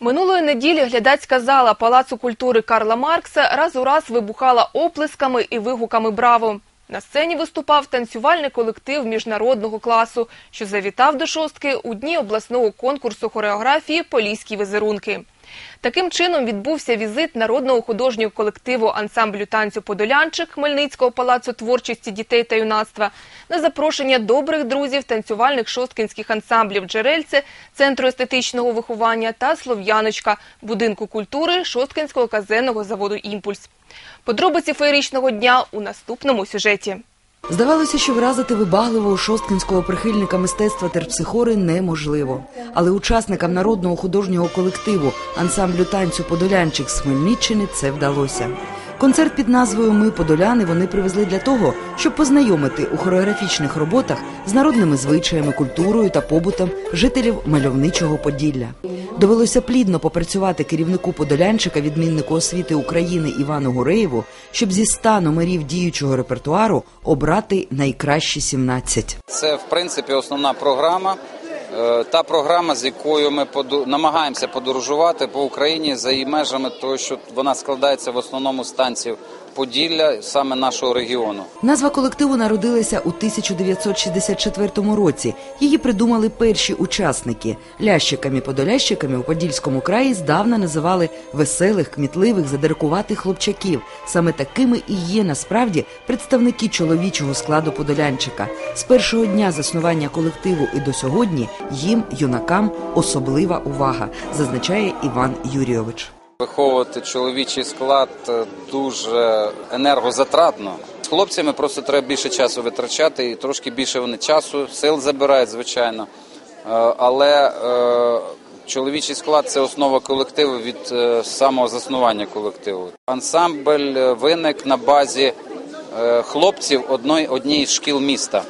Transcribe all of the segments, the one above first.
Минулої неділі глядацька зала Палацу культури Карла Маркса раз у раз вибухала оплесками і вигуками «Браво!». На сцені виступав танцювальний колектив міжнародного класу, що завітав до шостки у дні обласного конкурсу хореографії «Поліські візерунки». Таким чином відбувся візит народного художнього колективу ансамблю танцю «Подолянчик» Хмельницького палацу творчості дітей та юнацтва на запрошення добрих друзів танцювальних шосткінських ансамблів «Джерельце» Центру естетичного виховання та «Слов'яночка» будинку культури Шосткінського казенного заводу «Імпульс». Подробиці феєричного дня у наступному сюжеті. Здавалося, що вразити вибагливого шосткінського прихильника мистецтва терпсихори неможливо. Але учасникам народного художнього колективу ансамблю танцю Подолянчик з Хмельниччини це вдалося. Концерт під назвою Ми Подоляни вони привезли для того, щоб познайомити у хореографічних роботах з народними звичаями, культурою та побутом жителів мальовничого Поділля. Довелося плідно попрацювати керівнику Подолянчика, відміннику освіти України Івану Гуреєву, щоб зі ста номерів діючого репертуару обрати найкращі 17. Це в принципі основна програма. Е, Та програма, з якою ми намагаємося подорожувати по Україні за її межами, тому що вона складається в основному з танців Поділля, саме нашого регіону. Назва колективу народилася у 1964 році. Її придумали перші учасники. Лящиками-подолящиками у Подільському краї здавна називали веселих, кмітливих, задиркуватих хлопчаків. Саме такими і є насправді представники чоловічого складу Подолянчика. З першого дня заснування колективу і до сьогодні їм, юнакам, особлива увага, зазначає Іван Юрійович. Виховувати чоловічий склад е, дуже енергозатратно. З хлопцями просто треба більше часу витрачати, і трошки більше вони часу, сил забирають, звичайно. Е, Але е, чоловічий склад це основа колективу від самого заснування колективу. Ансамбль виник на базі хлопців одної однієї з шкіл міста.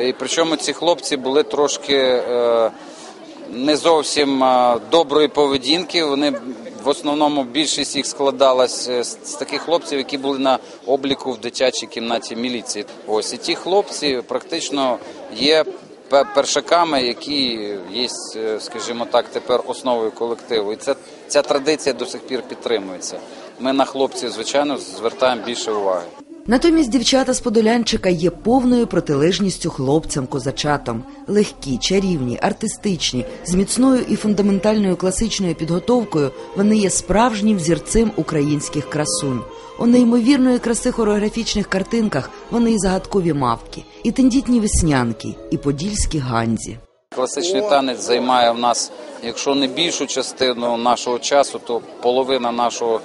І причому ці хлопці були трошки. не зовсім доброї поведінки. Вони в основному більшість їх складалась е, з, таких хлопців, які були на обліку в дитячій кімнаті міліції. Ось і ті хлопці практично є першаками, які є, е, скажімо так, тепер основою колективу. І це ця традиція до сих пір підтримується. Ми на хлопців, звичайно, звертаємо більше уваги. Натомість дівчата з Подолянчика є повною протилежністю хлопцям-козачатам. Легкі, чарівні, артистичні, з міцною і фундаментальною класичною підготовкою вони є справжнім взірцем українських красунь. У неймовірної краси хореографічних картинках вони і загадкові мавки, і тендітні веснянки, і подільські ганзі. Класичний танець займає в нас, якщо не більшу частину нашого часу, то половина нашого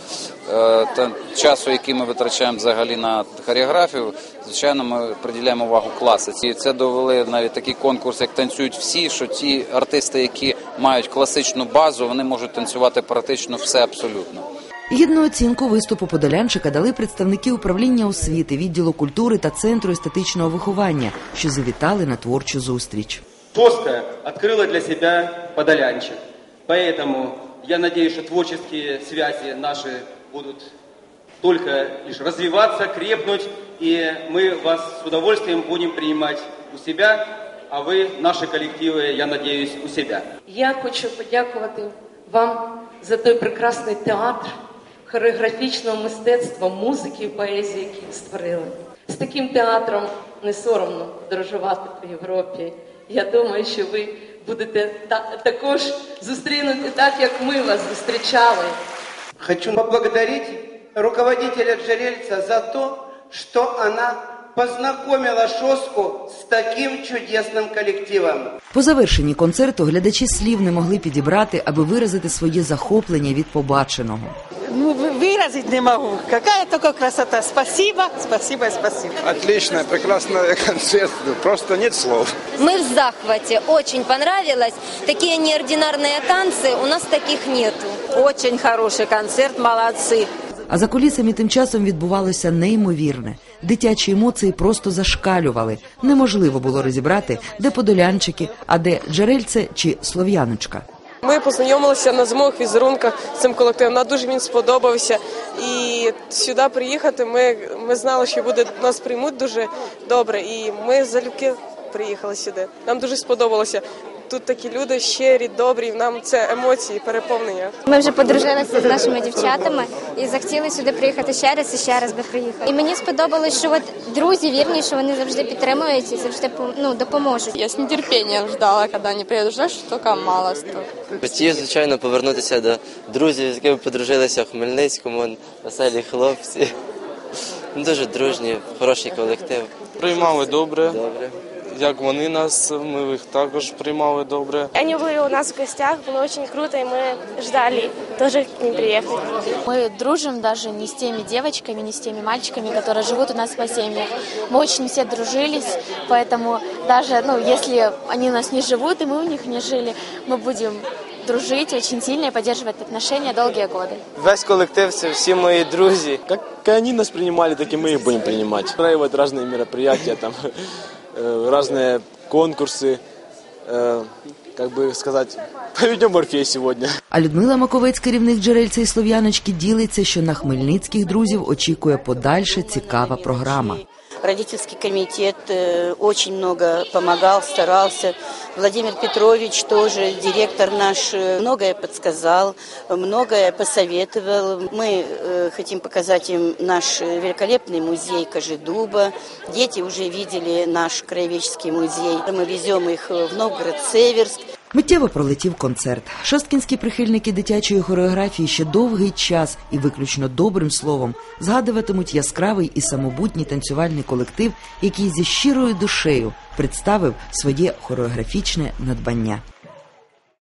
е, та, часу, який ми витрачаємо взагалі на хореографію, звичайно, ми приділяємо увагу класиці. І це довели навіть такий конкурс, як танцюють всі, що ті артисти, які мають класичну базу, вони можуть танцювати практично все абсолютно. Гідну оцінку виступу Подолянчика дали представники управління освіти, відділу культури та центру естетичного виховання, що завітали на творчу зустріч Жестко открыла для себя подолянчик. Поэтому я надеюсь, что творческие связи наши будут только лишь развиваться, крепнуть, и мы вас с удовольствием будем принимать у себя, а вы, наши коллективы, я надеюсь, у себя. Я хочу подякувати вам за той прекрасний театр хореографічного мистецтва, музики і поезії, який ви створили. З таким театром не соромно подорожувати по Європі. Я думаю, що ви будете та- також зустрінути так, як ми вас зустрічали. Хочу поблагодарить руководителя Джерельца за то, что она познакомила Шоску с таким чудесным коллективом. По завершенні концерту глядачі слів не могли підібрати, аби виразити своє захоплення від побаченого Ну, вы- выразить не могу. Какая только красота. Спасибо, спасибо и спасибо. Отлично, прекрасный концерт. Просто нет слов. Мы в захвате, очень понравилось. Такие неординарные танцы, у нас таких нету. Очень хороший концерт, молодцы. А за кулісами тим часом відбувалося неймовірне. Дитячі емоції просто зашкалювали. Неможливо було розібрати, де подолянчики, а де джерельце чи слов'яночка. Ми познайомилися на зимових візерунках з цим колективом. Нам дуже він сподобався. І сюди приїхати. Ми, ми знали, що буде нас приймуть дуже добре. І ми залюбки приїхали сюди. Нам дуже сподобалося. Тут такі люди щирі, добрі. Нам це емоції, переповнення. Ми вже подружилися з нашими дівчатами і захотіли сюди приїхати ще раз і ще раз би приїхали. І мені сподобалось, що от друзі вірні, що вони завжди підтримують і завжди ну, допоможуть. Я з нетерпінням ждала, коли вони приїдуть. Жаль, що тільки мало хто. Хотів, звичайно, повернутися до друзів, з якими подружилися в Хмельницькому, веселі хлопці. Дуже дружні, хороший колектив. Приймали добре. Добре. Як вони нас, ми їх також приймали добре. Они были у нас в гостях, было очень круто, и мы ждали тоже к ним приехать. Мы дружим даже не с теми девочками, не с теми мальчиками, которые живут у нас в семьях. Мы очень все дружились, поэтому даже, ну, если они у нас не живут, и мы у них не жили, мы будем дружить очень сильно и поддерживать отношения долгие годы. Весь коллектив, це всі мої друзі. Как они нас принимали, так и мы их будем принимать. Устраивать разные мероприятия, там, э, разные конкурсы, э, как бы сказать, поведем Орфей сегодня. А Людмила Маковець, керівник джерельця і слов'яночки, ділиться, що на хмельницьких друзів очікує подальша цікава програма. Родительский комитет э, очень много помогал, старался. Владимир Петрович тоже, директор наш, э, многое подсказал, многое посоветовал. Мы э, хотим показать им наш великолепный музей Кожедуба. Дети уже видели наш краеведческий музей. Мы везем их в Новгород-Северск. Миттєво пролетів концерт. Шосткінські прихильники дитячої хореографії ще довгий час і виключно добрим словом згадуватимуть яскравий і самобутній танцювальний колектив, який зі щирою душею представив своє хореографічне надбання.